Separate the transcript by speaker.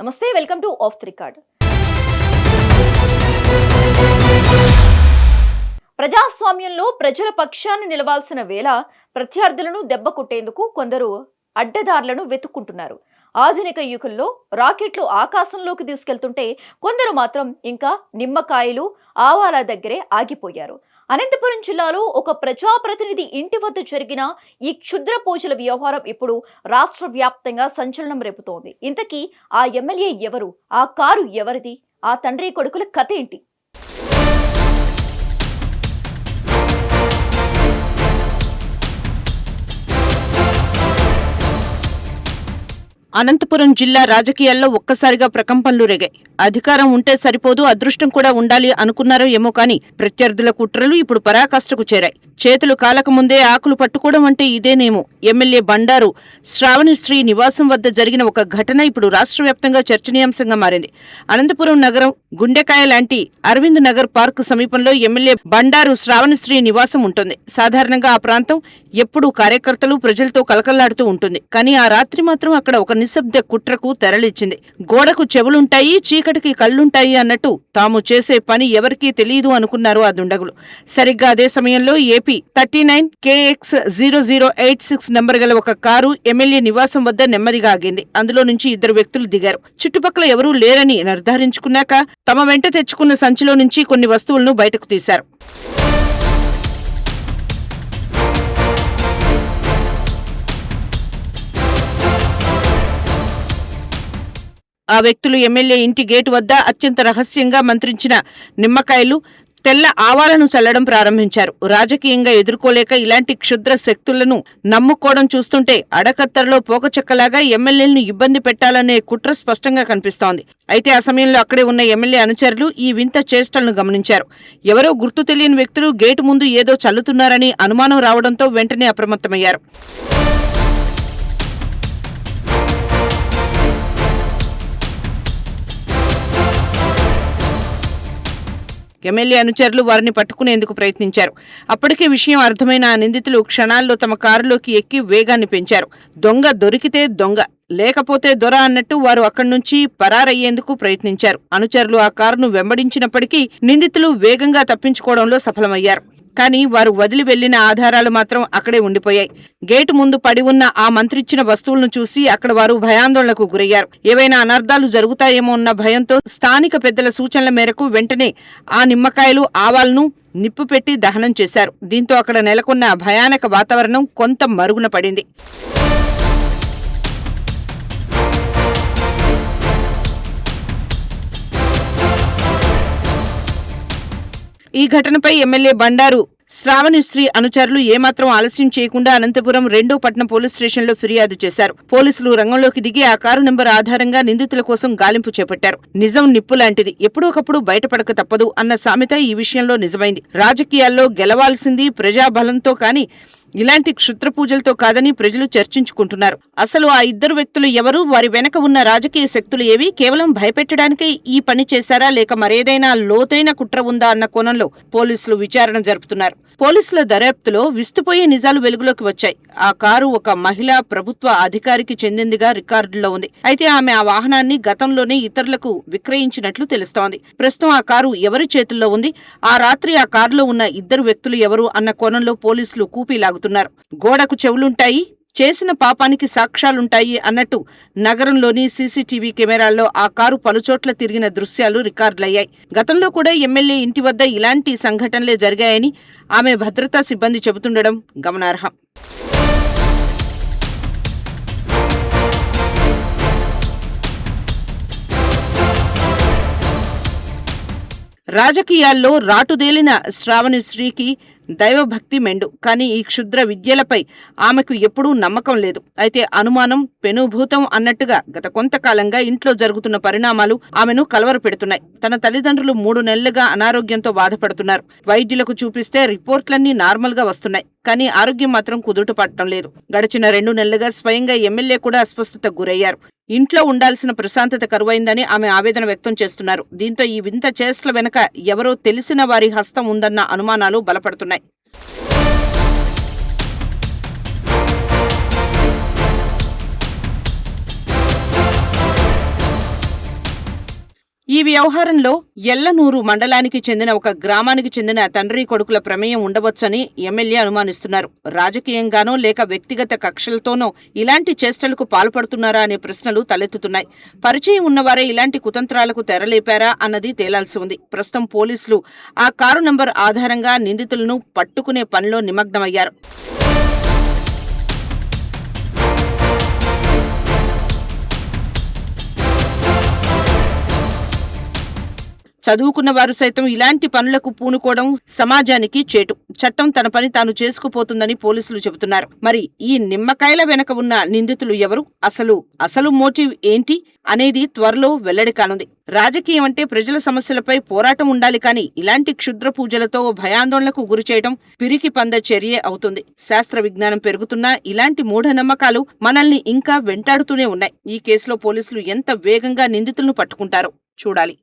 Speaker 1: నమస్తే welcome to off the record ప్రజాస్వామ్యంలో ప్రజల పక్షాన్ని నిలవాల్సిన వేళ ప్రత్యర్థులను దెబ్బ కొట్టేందుకు కొందరు అడ్డదారులను వెతుక్కుంటున్నారు. ఆధునిక యుగంలో రాకెట్లు ఆకాశంలోకి తీసుకెళ్తుంటే కొందరు మాత్రం ఇంకా నిమ్మకాయలు ఆవాల దగ్గరే ఆగిపోయారు. అనంతపురం జిల్లాలో ఒక ప్రజాప్రతినిధి ఇంటి వద్ద జరిగిన ఈ క్షుద్ర పూజల వ్యవహారం ఇప్పుడు రాష్ట్ర వ్యాప్తంగా సంచలనం రేపుతోంది. ఇంతకీ ఆ ఎమ్మెల్యే ఎవరు? ఆ కారు ఎవరిది? ఆ తండ్రి కొడుకుల కథ ఏంటి?
Speaker 2: అనంతపురం జిల్లా రాజకీయాల్లో ఒక్కసారిగా ప్రకంపనలు రేగాయి. అధికారం ఉంటే సరిపోదు అదృష్టం కూడా ఉండాలి అనుకున్నారో ఏమో కానీ ప్రత్యర్థుల కుట్రలు ఇప్పుడు పరాకాష్ఠకు చేరాయి. చేతులు కాలక ముందే ఆకులు పట్టుకోవడం అంటే ఇదేనేమో. ఎమ్మెల్యే బండారు శ్రావణిశ్రీ నివాసం వద్ద జరిగిన ఒక ఘటన ఇప్పుడు రాష్ట్ర వ్యాప్తంగా చర్చనీయాంశంగా మారింది. అనంతపురం నగరం గుండెకాయ లాంటి అరవింద్ నగర్ పార్క్ సమీపంలో ఎమ్మెల్యే బండారు శ్రావణిశ్రీ నివాసం ఉంటుంది. సాధారణంగా ఆ ప్రాంతం ఎప్పుడూ కార్యకర్తలు ప్రజలతో కలకల్లాడుతూ ఉంటుంది. కానీ ఆ రాత్రి మాత్రం అక్కడ ఒక నిశ్శబ్ద కుట్రకు తెరలిచ్చింది. గోడకు చెవులుంటాయి చీకటికి కళ్ళుంటాయి అన్నట్టు తాము చేసే పని ఎవరికీ తెలియదు అనుకున్నారు ఆ దుండగులు. సరిగ్గా అదే సమయంలో AP thirty nine KX zero zero eight six number గల ఒక కారు ఎమ్మెల్యే నివాసం వద్ద నెమ్మదిగా ఆగింది. అందులో నుంచి ఇద్దరు వ్యక్తులు దిగారు. చుట్టుపక్కల ఎవరూ లేరని నిర్ధారించుకున్నాక తమ వెంట తెచ్చుకున్న సంచిలో నుంచి కొన్ని వస్తువులను బయటకు తీశారు. ఆ వ్యక్తులు ఎమ్మెల్యే ఇంటి గేటు వద్ద అత్యంత రహస్యంగా మంత్రించిన నిమ్మకాయలు తెల్ల ఆవాలను చల్లడం ప్రారంభించారు. రాజకీయంగా ఎదుర్కోలేక ఇలాంటి క్షుద్ర శక్తులను నమ్ముకోవడం చూస్తుంటే అడకత్తరలో పోకచెక్కలాగా ఎమ్మెల్యేలను ఇబ్బంది పెట్టాలనే కుట్ర స్పష్టంగా కనిపిస్తోంది. అయితే ఆ సమయంలో అక్కడే ఉన్న ఎమ్మెల్యే అనుచరులు ఈ వింత చేష్టలను గమనించారు. ఎవరో గుర్తు తెలియని వ్యక్తులు గేటు ముందు ఏదో చల్లుతున్నారని అనుమానం రావడంతో వెంటనే అప్రమత్తమయ్యారు. ఎమ్మెల్యే అనుచరులు వారిని పట్టుకునేందుకు ప్రయత్నించారు. అప్పటికే విషయం అర్థమైన నిందితులు క్షణాల్లో తమ కారులోకి ఎక్కి వేగాన్ని పెంచారు. దొంగ దొరికితే దొంగ. లేకపోతే దొర అన్నట్టు వారు అక్కడి నుంచి పరారయ్యేందుకు ప్రయత్నించారు. అనుచరులు ఆ కారును వెంబడించినప్పటికీ నిందితులు వేగంగా తప్పించుకోవడంలో సఫలమయ్యారు. కానీ వారు వదిలి వెళ్ళిన ఆధారాలు మాత్రం అక్కడే ఉండిపోయాయి. గేటు ముందు పడి ఉన్న ఆ మంత్రిచ్చిన వస్తువులను చూసి అక్కడ వారు భయాందోళనకు గురయ్యారు. ఏవైనా అనర్థాలు జరుగుతాయేమో అన్న భయంతో స్థానిక పెద్దల సూచనల మేరకు వెంటనే ఆ నిమ్మకాయలు ఆవాలను నిప్పు పెట్టి దహనం చేశారు. దీంతో అక్కడ నెలకొన్న భయానక వాతావరణం కొంత మరుగున పడింది. ఈ ఘటనపై ఎమ్మెల్యే బండారు శ్రావణిశ్రీ అనుచరులు ఏమాత్రం ఆలస్యం చేయకుండా అనంతపురం రెండో పట్నం పోలీస్ స్టేషన్లో ఫిర్యాదు చేశారు. పోలీసులు రంగంలోకి దిగి ఆ కారు నంబర్ ఆధారంగా నిందితుల కోసం గాలింపు చేపట్టారు. నిజం నిప్పు లాంటిది. ఎప్పుడొకప్పుడు బయటపడక తప్పదు అన్న సామెత ఈ విషయంలో నిజమైంది. రాజకీయాల్లో గెలవాల్సింది ప్రజాబలంతో కానీ ఇలాంటి క్షుద్ర పూజలతో కాదని ప్రజలు చర్చించుకుంటున్నారు. అసలు ఆ ఇద్దరు వ్యక్తులు ఎవరు? వారి వెనక ఉన్న రాజకీయ శక్తులు ఏవి? కేవలం భయపెట్టడానికే ఈ పని చేశారా? లేక మరేదైనా లోతైన కుట్ర ఉందా అన్న కోణంలో పోలీసులు విచారణ జరుపుతున్నారు. పోలీసుల దర్యాప్తులో విస్తుపోయే నిజాలు వెలుగులోకి వచ్చాయి. ఆ కారు ఒక మహిళా ప్రభుత్వ అధికారికి చెందిందిగా రికార్డుల్లో ఉంది. అయితే ఆమె ఆ వాహనాన్ని గతంలోనే ఇతరులకు విక్రయించినట్లు తెలుస్తోంది. ప్రస్తుతం ఆ కారు ఎవరి చేతుల్లో ఉంది? ఆ రాత్రి ఆ కారులో ఉన్న ఇద్దరు వ్యక్తులు ఎవరు? అన్న కోణంలో పోలీసులు కూపీ లాగుతున్నారు గోడకు చెవులుంటాయి చేసిన పాపానికి సాక్ష్యాలుంటాయి అన్నట్టు నగరంలోని సీసీటీవీ కెమెరాల్లో ఆ కారు పలుచోట్ల తిరిగిన దృశ్యాలు రికార్డులయ్యాయి. గతంలో కూడా ఎమ్మెల్యే ఇంటి వద్ద ఇలాంటి సంఘటనలే జరిగాయని ఆమె భద్రతా సిబ్బంది చెబుతుండడం గమనార్హం. రాజకీయాల్లో రాటుదేలిన శ్రావణిశ్రీకి దైవభక్తి మెండు. కానీ ఈ క్షుద్ర విద్యలపై ఆమెకు ఎప్పుడూ నమ్మకం లేదు. అయితే అనుమానం పెనుభూతం అన్నట్టుగా గత కొంతకాలంగా ఇంట్లో జరుగుతున్న పరిణామాలు ఆమెను కలవరపెడుతున్నాయి. తన తల్లిదండ్రులు మూడు నెలలుగా అనారోగ్యంతో బాధపడుతున్నారు. వైద్యులకు చూపిస్తే రిపోర్ట్లన్నీ నార్మల్గా వస్తున్నాయి. కానీ ఆరోగ్యం మాత్రం కుదుట పట్టడం లేదు. గడిచిన రెండు నెలలుగా స్వయంగా ఎమ్మెల్యే కూడా అస్వస్థతకు గురయ్యారు. ఇంట్లో ఉండాల్సిన ప్రశాంతత కరువైందని ఆమె ఆవేదన వ్యక్తం చేస్తున్నారు. దీంతో ఈ వింత చేష్టల వెనక ఎవరో తెలిసిన వారి హస్తం ఉందన్న అనుమానాలు బలపడుతున్నాయి. ఈ వ్యవహారంలో ఎల్లనూరు మండలానికి చెందిన ఒక గ్రామానికి చెందిన తండ్రి కొడుకుల ప్రమేయం ఉండవచ్చని ఎమ్మెల్యే అనుమానిస్తున్నారు. రాజకీయంగానో లేక వ్యక్తిగత కక్షలతోనో ఇలాంటి చేష్టలకు పాల్పడుతున్నారా అనే ప్రశ్నలు తలెత్తుతున్నాయి. పరిచయం ఉన్నవారే ఇలాంటి కుతంత్రాలకు తెరలేపారా అన్నది తేలాల్సి ఉంది. ప్రస్తుతం పోలీసులు ఆ కారు నంబర్ ఆధారంగా నిందితులను పట్టుకునే పనిలో నిమగ్నమయ్యారు. చదువుకున్న వారు సైతం ఇలాంటి పనులకు పూనుకోవడం సమాజానికి చేటు. చట్టం తన పని తాను చేసుకుపోతుందని పోలీసులు చెబుతున్నారు. మరి ఈ నిమ్మకాయల వెనక ఉన్న నిందితులు ఎవరు? అసలు అసలు మోటివ్ ఏంటి? అనేది త్వరలో వెల్లడి కానుంది. రాజకీయం అంటే ప్రజల సమస్యలపై పోరాటం ఉండాలి కానీ ఇలాంటి క్షుద్ర పూజలతో భయాందోళనకు గురిచేయడం పిరికి పంద చర్యే అవుతుంది. శాస్త్ర విజ్ఞానం పెరుగుతున్నా ఇలాంటి మూఢనమ్మకాలు మనల్ని ఇంకా వెంటాడుతూనే ఉన్నాయి. ఈ కేసులో పోలీసులు ఎంత వేగంగా నిందితులను పట్టుకుంటారో చూడాలి.